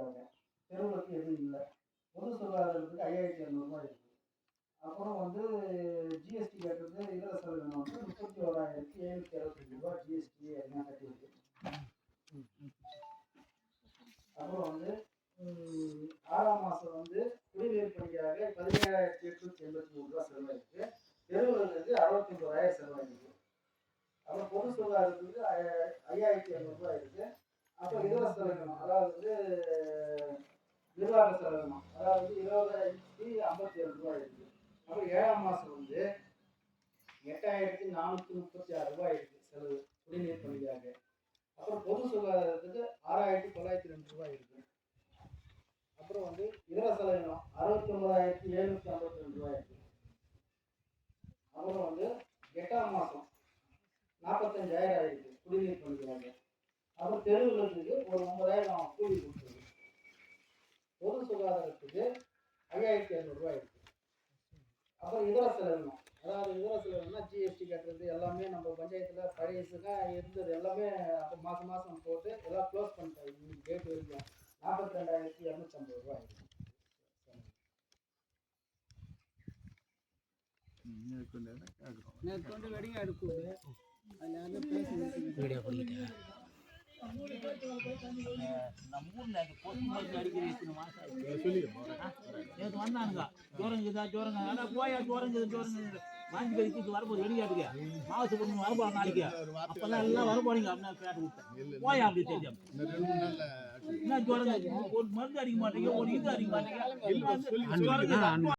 பண்ணிக்கிறாங்க தெருவுக்கு எதுவும் இல்லை. பொது சுகாதாரத்துக்கு ஐயாயிரத்தி இரநூறுபா இருக்குது அப்புறம் வந்து ஜிஎஸ்டி கட்டுறது இதர செலவினம் வந்து முப்பத்தி ஓராயிரத்தி எழுநூத்தி அறுபத்தஞ்சு ரூபா ஜிஎஸ்டி எல்லாம் கட்டியிருக்கு. அப்புறம் வந்து ஆறாம் மாதம் வந்து குடிநீர் பணிக்காக பதினேழாயிரத்தி எட்நூத்தி எண்பத்தி மூணு ரூபா செலவாயிருக்கு. தெருவுகளுக்கு அறுபத்தொம்பதாயிரம் செலவாயிருக்கு. அப்புறம் பொது சுகாதாரத்துக்கு ஐயாயிரத்தி இரநூறுபா இருக்குது அப்புறம் இதர செலவினம் அதாவது வந்து நிர்வாக செலவினம் அதாவது இருபதாயிரத்தி ஐம்பத்தி ஏழு ரூபாய் இருக்கு. அப்புறம் ஏழாம் மாதம் வந்து எட்டாயிரத்தி நானூற்றி முப்பத்தி ஆறு ரூபாய் இருக்கு செலவு. குடிநீர் பணிக்காக. அப்புறம் பொது சுகாதாரத்துக்கு ஆறாயிரத்தி தொள்ளாயிரத்தி ரெண்டு ரூபாய் இருக்கு. அப்புறம் வந்து இதர செலவினம் அறுபத்தி ஒன்பதாயிரத்தி எழுநூற்றி ஐம்பத்தி ரெண்டு ரூபாய் இருக்கு. அப்புறம் வந்து எட்டாம் மாதம் நாற்பத்தஞ்சாயிரம் ஆயிருக்கு குடிநீர் பணிக்காக. அப்புறம் தெருவுகளுக்கு ஒரு ஒன்பதாயிரம் கூலி கொடுத்துருக்கு பொது சுகாதாரத்துக்கு ஐயாயிரத்தி இரநூறுவா இருக்கு. அப்புறம் இதர செலவினம் அதாவது இதர செலவினம்னா ஜிஎஸ்டி கட்டுறது எல்லாமே நம்ம பஞ்சாயத்தில் பழையசுగా இருந்தது எல்லாமே அப்போ மாதம் மாதம் போட்டு எல்லாம் க்ளோஸ் பண்ணிட்டாங்க இன்னைக்கு டேட் வரைக்கும் நாற்பத்தி ரெண்டாயிரத்தி இரநூத்தம்பது ரூபா இருக்கு. மேற்கொண்டு வெடிங்க எடுக்கூடு அதில் வந்து பேசி நம்ம ஊர்ல அந்த இத்தனை மாசம் வந்தானுங்க? அட போயா ஜோரம் இருக்குது வாங்கி போய் வரப்போது வெடிக்காதுங்க மாவத்து பொண்ணு வரப்போம் நாளைக்கு அப்பெல்லாம் எல்லாம் வர போறீங்க அப்படின்னு பேட்டு விட்டேன் போயா அப்படி தெரியும் என்ன ஜோரம் இருக்குது? ஒரு மருந்து அடிக்க மாட்டீங்க ஒரு இது அடிக்க மாட்டீங்க?